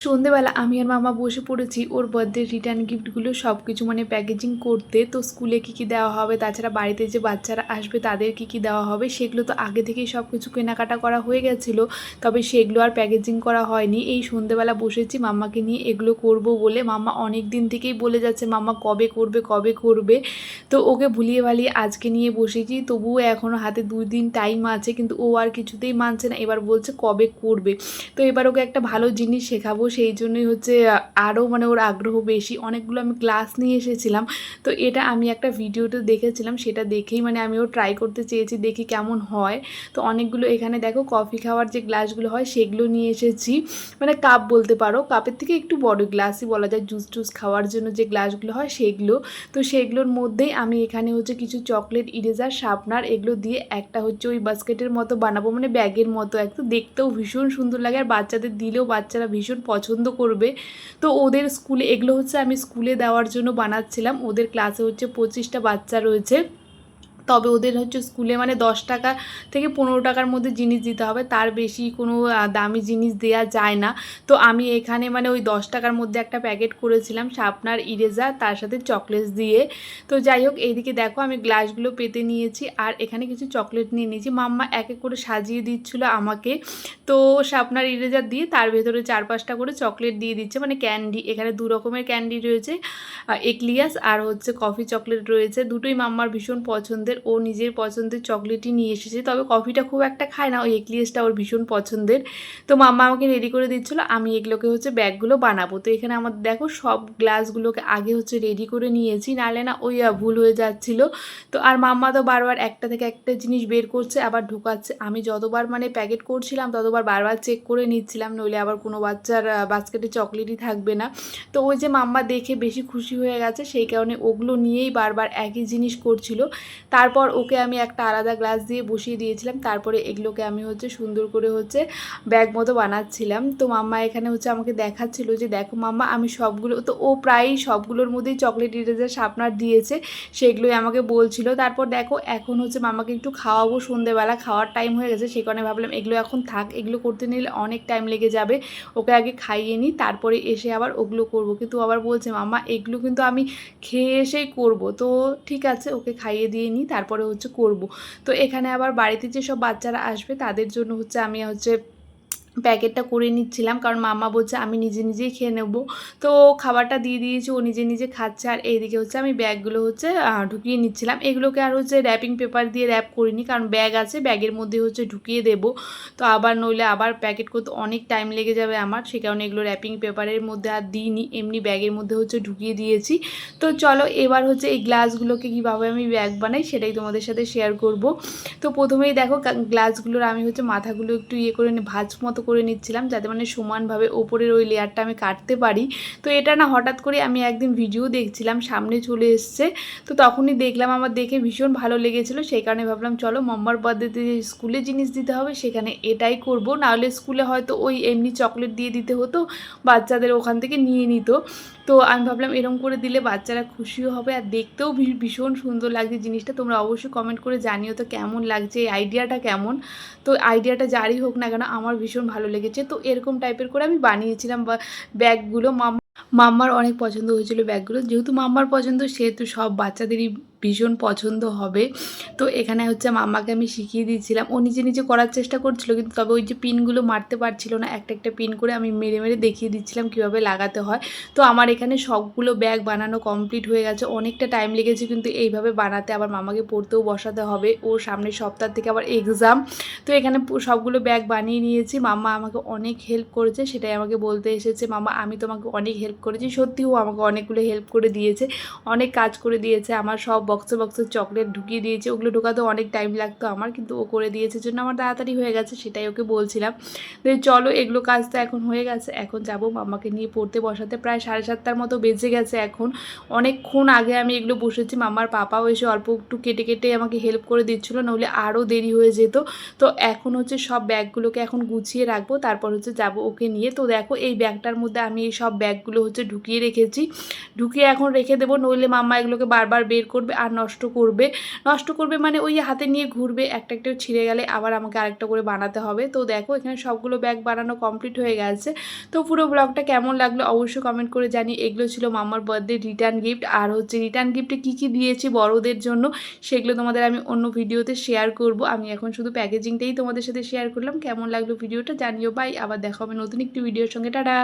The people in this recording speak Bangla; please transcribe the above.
সন্ধেবেলা আমি আর মামা বসে পড়েছি, ওর বার্থডে রিটার্ন গিফটগুলো সব কিছু মানে প্যাকেজিং করতে। তো স্কুলে কী কী দেওয়া হবে, তাছাড়া বাড়িতে যে বাচ্চারা আসবে তাদের কী কী দেওয়া হবে, সেগুলো তো আগে থেকেই সব কিছু কেনাকাটা করা হয়ে গেছিল। তবে সেগুলো আর প্যাকেজিং করা হয়নি। এই সন্ধেবেলা বসেছি, মাম্মাকে নিয়ে এগুলো করব বলে মাম্মা অনেক দিন থেকেই বলে যাচ্ছে, মাম্মা কবে করবে কবে করবে? তো ওকে ভুলিয়ে ভালিয়ে আজকে নিয়ে বসেছি। তবুও এখনও হাতে দুই দিন টাইম আছে, কিন্তু ও আর কিছুতেই মানছে না। এবার বলছে কবে করবে। তো এবার ওকে একটা ভালো জিনিস শেখাবো, সেই জন্যই হচ্ছে আরও মানে ওর আগ্রহ বেশি। অনেকগুলো আমি ক্লাস নিয়ে এসেছিলাম। তো এটা আমি একটা ভিডিওতে দেখেছিলাম, সেটা দেখেই মানে আমি ও ট্রাই করতে চেয়েছি, দেখি কেমন হয়। তো অনেকগুলো এখানে দেখো কফি খাওয়ার যে গ্লাসগুলো হয়, সেগুলো নিয়ে এসেছি। মানে কাপ বলতে পারো কাপের থেকে একটু বড় গ্লাসই বলা যায়। জুস টুস খাওয়ার জন্য যে গ্লাসগুলো হয়, সেগুলো। তো সেগুলোর মধ্যেই আমি এখানে হচ্ছে কিছু চকলেট ইরেজার শার্পনার এগুলো দিয়ে একটা হচ্ছে ওই বাস্কেটের মতো বানাবো মানে ব্যাগের মতো একটু দেখতেও ভীষণ সুন্দর লাগে আর বাচ্চাদের দিলেও বাচ্চারা ভীষণ পছন্দ করবে। তো ওদের স্কুলে, এগুলো হচ্ছে আমি স্কুলে দেওয়ার জন্য বানাচ্ছিলাম। ওদের ক্লাসে হচ্ছে পঁচিশটা বাচ্চা রয়েছে। তবে ওদের হচ্ছে স্কুলে মানে দশ টাকা থেকে পনেরো টাকার মধ্যে জিনিস দিতে হবে। তার বেশি কোনো দামি জিনিস দেওয়া যায় না। তো আমি এখানে মানে ওই দশ টাকার মধ্যে একটা প্যাকেট করেছিলাম শার্পনার ইরেজার, তার সাথে চকলেটস দিয়ে। তো যাই হোক, এইদিকে দেখো আমি গ্লাসগুলো পেতে নিয়েছি আর এখানে কিছু চকলেট নিয়ে নিয়েছি। মাম্মা এক এক করে সাজিয়ে দিচ্ছিল আমাকে। তো শার্পনার ইরেজার দিয়ে তার ভেতরে চার পাঁচটা করে চকলেট দিয়ে দিচ্ছে। মানে ক্যান্ডি, এখানে দু রকমের ক্যান্ডি রয়েছে এক্লিয়াস আর হচ্ছে কফি চকলেট রয়েছে। দুটোই মাম্মার ভীষণ পছন্দের। ও নিজের পছন্দের চকলেটই নিয়ে এসেছে। তবে কফিটা খুব একটা খায় না, ওই এক্লিয়াসটা ওর ভীষণ পছন্দের। তো মাম্মা আমাকে রেডি করে দিচ্ছিল, আমি এগুলোকে হচ্ছে ব্যাগগুলো বানাবো। তো এখানে আমার দেখো সব গ্লাসগুলোকে আগে হচ্ছে রেডি করে নিয়েছি, নাহলে না ওই ভুল হয়ে যাচ্ছিল। তো আর মাম্মা তো বারবার একটা থেকে একটা জিনিস বের করছে, আবার ঢোকাচ্ছে। আমি যতবার মানে প্যাকেট করছিলাম, ততবার বারবার চেক করে নিচ্ছিলাম, নইলে আবার কোনো বাচ্চার বাস্কেটে চকলেটই থাকবে না। তো ওই যে মাম্মা দেখে বেশি খুশি হয়ে গেছে, সেই কারণে ওগুলো নিয়েই বারবার একই জিনিস করছিল। তারপর ওকে আমি একটা আলাদা গ্লাস দিয়ে বসিয়ে দিয়েছিলাম, তারপরে এগুলোকে আমি হচ্ছে সুন্দর করে হচ্ছে ব্যাগ মতো বানাচ্ছিলাম। তো মাম্মা এখানে হচ্ছে আমাকে দেখাচ্ছিল যে, দেখো মাম্মা, আমি সবগুলো তো ও প্রায়ই সবগুলোর মধ্যেই চকলেট ইরেজার শার্পনার দিয়েছে, সেগুলোই আমাকে বলছিল। তারপর দেখো, এখন হচ্ছে মামাকে একটু খাওয়াবো, সন্ধেবেলা খাওয়ার টাইম হয়ে গেছে সেই কারণে ভাবলাম এগুলো এখন থাক, এগুলো করতে নিলে অনেক টাইম লেগে যাবে, ওকে আগে খাইয়ে নিই, তারপরে এসে আবার ওগুলো করব। কিন্তু আবার বলছে মামা এগুলো কিন্তু আমি খেয়ে এসেই করব। তো ঠিক আছে, ওকে খাইয়ে দিয়ে নিই তারপরে হচ্ছে করব। তো এখানে আবার বাড়িতে যেসব বাচ্চারা আসবে তাদের জন্য হচ্ছে আমি হচ্ছে প্যাকেটটা করে নিচ্ছিলাম, কারণ মামা বলছে আমি নিজে নিজেই খেয়ে নেব। তো খাবারটা দিয়ে দিয়েছি, ও নিজে নিজে খাচ্ছে আর এইদিকে হচ্ছে আমি ব্যাগগুলো হচ্ছে ঢুকিয়ে নিচ্ছিলাম। এগুলোকে আর হচ্ছে র্যাপিং পেপার দিয়ে র্যাপ করিনি, কারণ ব্যাগ আছে, ব্যাগের মধ্যে হচ্ছে ঢুকিয়ে দেব। তো আবার নইলে আবার প্যাকেট করতে অনেক টাইম লেগে যাবে আমার, সে কারণে এগুলো র্যাপিং পেপারের মধ্যে আর দিইনি, এমনি ব্যাগের মধ্যে হচ্ছে ঢুকিয়ে দিয়েছি। তো চলো এবার হচ্ছে এই গ্লাসগুলোকে কীভাবে আমি ব্যাগ বানাই সেটাই তোমাদের সাথে শেয়ার করব। তো প্রথমেই দেখো গ্লাসগুলোর আমি হচ্ছে মাথাগুলো একটু ইয়ে করে ভাঁজ মতো করে নিচ্ছিলাম যাতে মানে সমানভাবে ওপরের ওই লেয়ারটা আমি কাটতে পারি। তো এটা না হঠাৎ করে আমি একদিন ভিডিও দেখছিলাম, সামনে চলে এসছে। তো তখনই দেখলাম, আমার দেখে ভীষণ ভালো লেগেছিলো। সেই কারণে ভাবলাম, চলো মাম্মার বার্থডেতে যে স্কুলে জিনিস দিতে হবে, সেখানে এটাই করব। নাহলে স্কুলে হয়তো ওই এমনি চকলেট দিয়ে দিতে হতো, বাচ্চাদের ওখান থেকে নিয়ে নিত। তো আমি ভাবলাম এরম করে দিলে বাচ্চারা খুশিও হবে আর দেখতেও ভীষণ সুন্দর লাগছে জিনিসটা। তোমরা অবশ্যই কমেন্ট করে জানিও তো কেমন লাগছে, এই আইডিয়াটা কেমন? তো আইডিয়াটা যারই হোক না কেন আমার ভীষণ ভালো লেগেছে। তো এরকম টাইপের করে আমি বানিয়েছিলাম ব্যাগগুলো। মাম মাম্মার অনেক পছন্দ হয়েছিল ব্যাগগুলো। যেহেতু মাম্মার পছন্দ, সেহেতু সব বাচ্চাদেরই ভীষণ পছন্দ হবে। তো এখানে হচ্ছে মাম্মাকে আমি শিখিয়ে দিয়েছিলাম। ও নিজে নিজে করার চেষ্টা করছিল কিন্তু তবে ওই যে পিনগুলো মারতে পারছিল না, একটা একটা পিন করে আমি মেরে মেরে দেখিয়ে দিচ্ছিলাম কীভাবে লাগাতে হয়। তো আমার এখানে সবগুলো ব্যাগ বানানো কমপ্লিট হয়ে গেছে। অনেকটা টাইম লেগেছে কিন্তু এইভাবে বানাতে আবার মামাকে পড়তেও বসাতে হবে। ওর সামনের সপ্তাহ থেকে আবার এক্সাম। তো এখানে সবগুলো ব্যাগ বানিয়ে নিয়েছি। মামা আমাকে অনেক হেল্প করেছে, সেটাই আমাকে বলতে এসেছে মামা আমি তোমাকে অনেক হেল্প করেছি। সত্যিও আমাকে অনেকগুলো হেল্প করে দিয়েছে, অনেক কাজ করে দিয়েছে। আমার সব বক্সে বক্সে চকলেট ঢুকিয়ে দিয়েছে। ওগুলো ঢোকাতে অনেক টাইম লাগতো আমার, কিন্তু ও করে দিয়েছে। জন্য আমার তাড়াতাড়ি হয়ে গেছে, সেটাই ওকে বলছিলাম। তো চলো, এগুলো কাজ তো এখন হয়ে গেছে। এখন যাব মামাকে নিয়ে পড়তে বসাতে। প্রায় সাড়ে সাতটার মতো বেজে গেছে এখন। অনেকক্ষণ আগে আমি এগুলো বসেছি মামার পাপাও এসে অল্প একটু কেটে কেটে আমাকে হেল্প করে দিচ্ছিল, নইলে আরও দেরি হয়ে যেত। তো এখন হচ্ছে সব ব্যাগগুলোকে এখন গুছিয়ে রাখব। তারপর হচ্ছে যাব ওকে নিয়ে। তো দেখো, এই ব্যাগটার মধ্যে আমি এই সব ব্যাগগুলো হচ্ছে ঢুকিয়ে রেখেছি। ঢুকিয়ে এখন রেখে দেবো, নইলে মাম্মা এগুলোকে বারবার বের করবে। আর নষ্ট করবে। নষ্ট করবে মানে ওই হাতে নিয়ে ঘুরবে, একটা একটা ছিঁড়ে গেলে আবার আমাকে আরেকটা করে বানাতে হবে। তো দেখো, এখানে সবগুলো ব্যাগ বানানো কমপ্লিট হয়ে গেছে। তো পুরো ব্লগটা কেমন লাগল অবশ্যই কমেন্ট করে জানি এগুলো ছিল মামার বার্থডে রিটার্ন গিফট আর হচ্ছে রিটার্ন গিফটে কী কী দিয়েছি বড়দের জন্য সেগুলো তোমাদের আমি অন্য ভিডিওতে শেয়ার করব। আমি এখন শুধু প্যাকেজিংটাই তোমাদের সাথে শেয়ার করলাম। কেমন লাগল ভিডিওটা জানিও। বাই আবার দেখা হবে নতুন একটি ভিডিওর সঙ্গে। টাটা!